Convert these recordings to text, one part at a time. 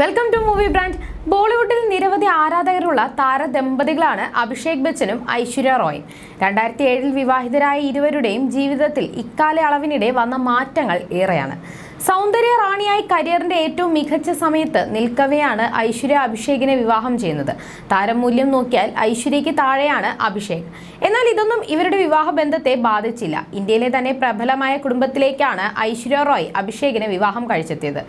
Welcome to movie brand ബോളിവുഡിൽ നിരവധി ആരാധകരുള്ള താരദമ്പതികളാണ് അഭിഷേക് ബച്ചനും ഐശ്വര്യ റോയും. രണ്ടായിരത്തി ഏഴിൽ വിവാഹിതരായ ഇരുവരുടെയും ജീവിതത്തിൽ ഇക്കാലയളവിനിടെ വന്ന മാറ്റങ്ങൾ ഏറെയാണ്. സൗന്ദര്യ റാണിയായി കരിയറിന്റെ ഏറ്റവും മികച്ച സമയത്ത് നിൽക്കവെയാണ് ഐശ്വര്യ അഭിഷേകിനെ വിവാഹം ചെയ്യുന്നത്. താരമൂല്യം നോക്കിയാൽ ഐശ്വര്യയ്ക്ക് താഴെയാണ് അഭിഷേക്. എന്നാൽ ഇതൊന്നും ഇവരുടെ വിവാഹ ബന്ധത്തെ ബാധിച്ചില്ല. ഇന്ത്യയിലെ തന്നെ പ്രബലമായ കുടുംബത്തിലേക്കാണ് ഐശ്വര്യ റോയ് അഭിഷേകിനെ വിവാഹം കഴിച്ചെത്തിയത്.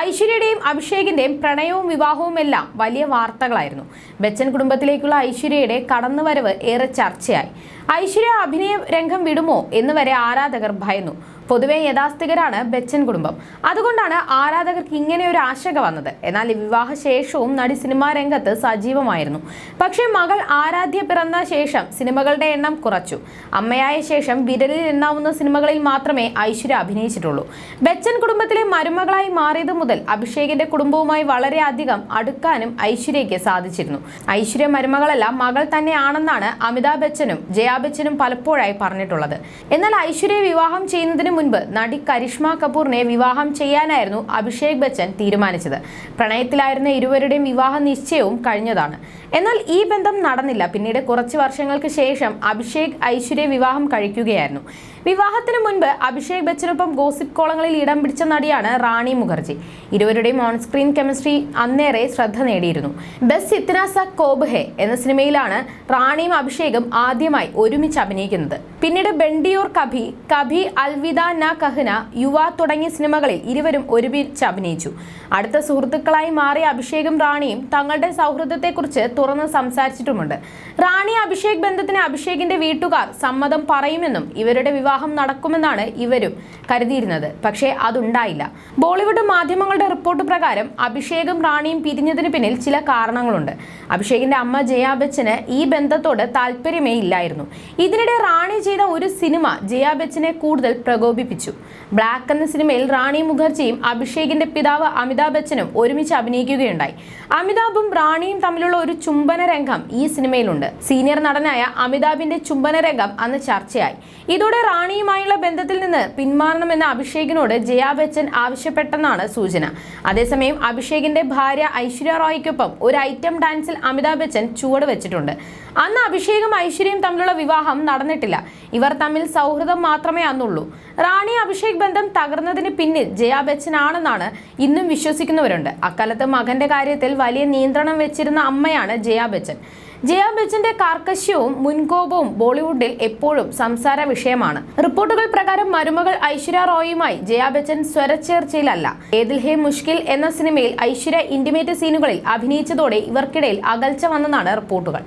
ഐശ്വര്യയുടെയും അഭിഷേകിന്റെയും പ്രണയവും വിവാഹവും എല്ലാം വലിയ വാർത്തകളായിരുന്നു. ബച്ചൻ കുടുംബത്തിലേക്കുള്ള ഐശ്വര്യയുടെ കടന്നുവരവ് ഏറെ ചർച്ചയായി. ഐശ്വര്യ അഭിനയ രംഗം വിടുമോ എന്ന് വരെ ആരാധകർ ഭയന്നു. പൊതുവെ യഥാസ്ഥികരാണ് ബച്ചൻ കുടുംബം. അതുകൊണ്ടാണ് ആരാധകർക്ക് ഇങ്ങനെ ഒരു ആശങ്ക വന്നത്. എന്നാൽ വിവാഹ ശേഷവും നടി സിനിമാ രംഗത്ത് സജീവമായിരുന്നു. പക്ഷേ മകൾ ആരാധ്യ പിറന്ന ശേഷം സിനിമകളുടെ എണ്ണം കുറച്ചു. അമ്മയായ ശേഷം വിരലിൽ എണ്ണാവുന്ന സിനിമകളിൽ മാത്രമേ ഐശ്വര്യ അഭിനയിച്ചിട്ടുള്ളൂ. ബച്ചൻ കുടുംബത്തിലെ മരുമകളായി മാറിയത് മുതൽ അഭിഷേകിന്റെ കുടുംബവുമായി വളരെയധികം അടുക്കാനും ഐശ്വര്യയ്ക്ക് സാധിച്ചിരുന്നു. ഐശ്വര്യ മരുമകളെല്ലാം മകൾ തന്നെയാണെന്നാണ് അമിതാഭ് ബച്ചനും ജയാ ബച്ചനും പലപ്പോഴായി പറഞ്ഞിട്ടുള്ളത്. എന്നാൽ ഐശ്വര്യ വിവാഹം ചെയ്യുന്നതിന് മുൻപ് നടി കരിഷ്മ കപൂറിനെ വിവാഹം ചെയ്യാനായിരുന്നു അഭിഷേക് ബച്ചൻ തീരുമാനിച്ചത്. പ്രണയത്തിലായിരുന്ന ഇരുവരുടെയും വിവാഹ നിശ്ചയവും കഴിഞ്ഞതാണ്. എന്നാൽ ഈ ബന്ധം നടന്നില്ല. പിന്നീട് കുറച്ച് വർഷങ്ങൾക്ക് ശേഷം അഭിഷേക് ഐശ്വര്യ വിവാഹം കഴിക്കുകയായിരുന്നു. വിവാഹത്തിന് മുൻപ് അഭിഷേക് ബച്ചനൊപ്പം ഗോസിപ്പ് കോളങ്ങളിൽ ഇടം പിടിച്ച നടിയാണ് റാണി മുഖർജി. ഇരുവരുടെയും ഓൺ സ്ക്രീൻ കെമിസ്ട്രി അന്നേറെ ശ്രദ്ധ നേടിയിരുന്നു. ബസ് ഇത്തന കോബ്ഹെ എന്ന സിനിമയിലാണ് റാണിയും അഭിഷേകും ആദ്യമായി ഒരുമിച്ച് അഭിനയിക്കുന്നത്. പിന്നീട് ബെണ്ടിയോർ കഭി കഭി അൽവിദ ന കഹ്ന യുവ തുടങ്ങിയ സിനിമകളിൽ ഇരുവരും ഒരുമിച്ച് അഭിനയിച്ചു. അടുത്ത സുഹൃത്തുക്കളായി മാറിയ അഭിഷേകും റാണിയും തങ്ങളുടെ സൗഹൃദത്തെക്കുറിച്ച് തുറന്ന് സംസാരിച്ചിട്ടുമുണ്ട്. റാണി അഭിഷേക് ബന്ധത്തിന് അഭിഷേകിന്റെ വീട്ടുകാർ സമ്മതം പറയുമെന്നും ഇവരുടെ വിവാഹം നടക്കുമെന്നാണ് ഇവരും കരുതിയിരുന്നത്. പക്ഷേ അതുണ്ടായില്ല. ബോളിവുഡ് മാധ്യമങ്ങളുടെ റിപ്പോർട്ട് പ്രകാരം അഭിഷേകും റാണിയും പിരിഞ്ഞതിന് പിന്നിൽ ചില കാരണങ്ങളുണ്ട്. അഭിഷേകിന്റെ അമ്മ ജയാ ബച്ചന് ഈ ബന്ധത്തോട് താല്പര്യമേ ഇല്ലായിരുന്നു. ഇതിനിടെ റാണി ചെയ്ത ഒരു സിനിമ ജയാ ബച്ചനെ കൂടുതൽ പ്രകോപിപ്പിച്ചു. ബ്ലാക്ക് എന്ന സിനിമയിൽ റാണി മുഖർജിയും അഭിഷേകിന്റെ പിതാവ് അമിതാഭ് ബച്ചനും ഒരുമിച്ച് അഭിനയിക്കുകയുണ്ടായി. അമിതാഭും റാണിയും തമ്മിലുള്ള ഒരു ചുംബന രംഗം ഈ സിനിമയിലുണ്ട്. സീനിയർ നടനായ അമിതാഭിന്റെ ചുംബന രംഗം അന്ന് ചർച്ചയായി. ഇതോടെ റാണിയുമായുള്ള ബന്ധത്തിൽ നിന്ന് പിന്മാറണമെന്ന് അഭിഷേകിനോട് ജയാ ബച്ചൻ ആവശ്യപ്പെട്ടെന്നാണ് സൂചന. അതേസമയം അഭിഷേകിന്റെ ഭാര്യ ഐശ്വര്യ റോയ്ക്കൊപ്പം ഒരു ഐറ്റം ഡാൻസിൽ അമിതാഭ് ബച്ചൻ ചുവട് വെച്ചിട്ടുണ്ട്. അന്ന് അഭിഷേകും ഐശ്വര്യയും തമ്മിലുള്ള വിവാഹം നടന്നിട്ടില്ല. ഇവർ തമ്മിൽ സൗഹൃദം മാത്രമേ അന്നുള്ളൂ. റാണി അഭിഷേക് ബന്ധം തകർന്നതിന് പിന്നിൽ ജയാ ബച്ചൻ ആണെന്നാണ് ഇന്നും വിശ്വസിക്കുന്നവരുണ്ട്. അക്കാലത്ത് മകന്റെ കാര്യത്തിൽ വലിയ നിയന്ത്രണം വെച്ചിരുന്ന അമ്മയാണ് ജയാ ബച്ചൻ. ജയാ ബച്ചന്റെ കാർക്കശ്യവും മുൻകോപവും ബോളിവുഡിൽ എപ്പോഴും സംസാര വിഷയമാണ്. റിപ്പോർട്ടുകൾ പ്രകാരം മരുമകൾ ഐശ്വര്യ റോയുമായി ജയാ ബച്ചൻ സ്വരച്ചേർച്ചയിലല്ല. ഏതിൽ ഹേ മുഷ്കിൽ എന്ന സിനിമയിൽ ഐശ്വര്യ ഇന്റിമേറ്റ് സീനുകളിൽ അഭിനയിച്ചതോടെ ഇവർക്കിടയിൽ അകൽച്ച വന്നെന്നാണ് റിപ്പോർട്ടുകൾ.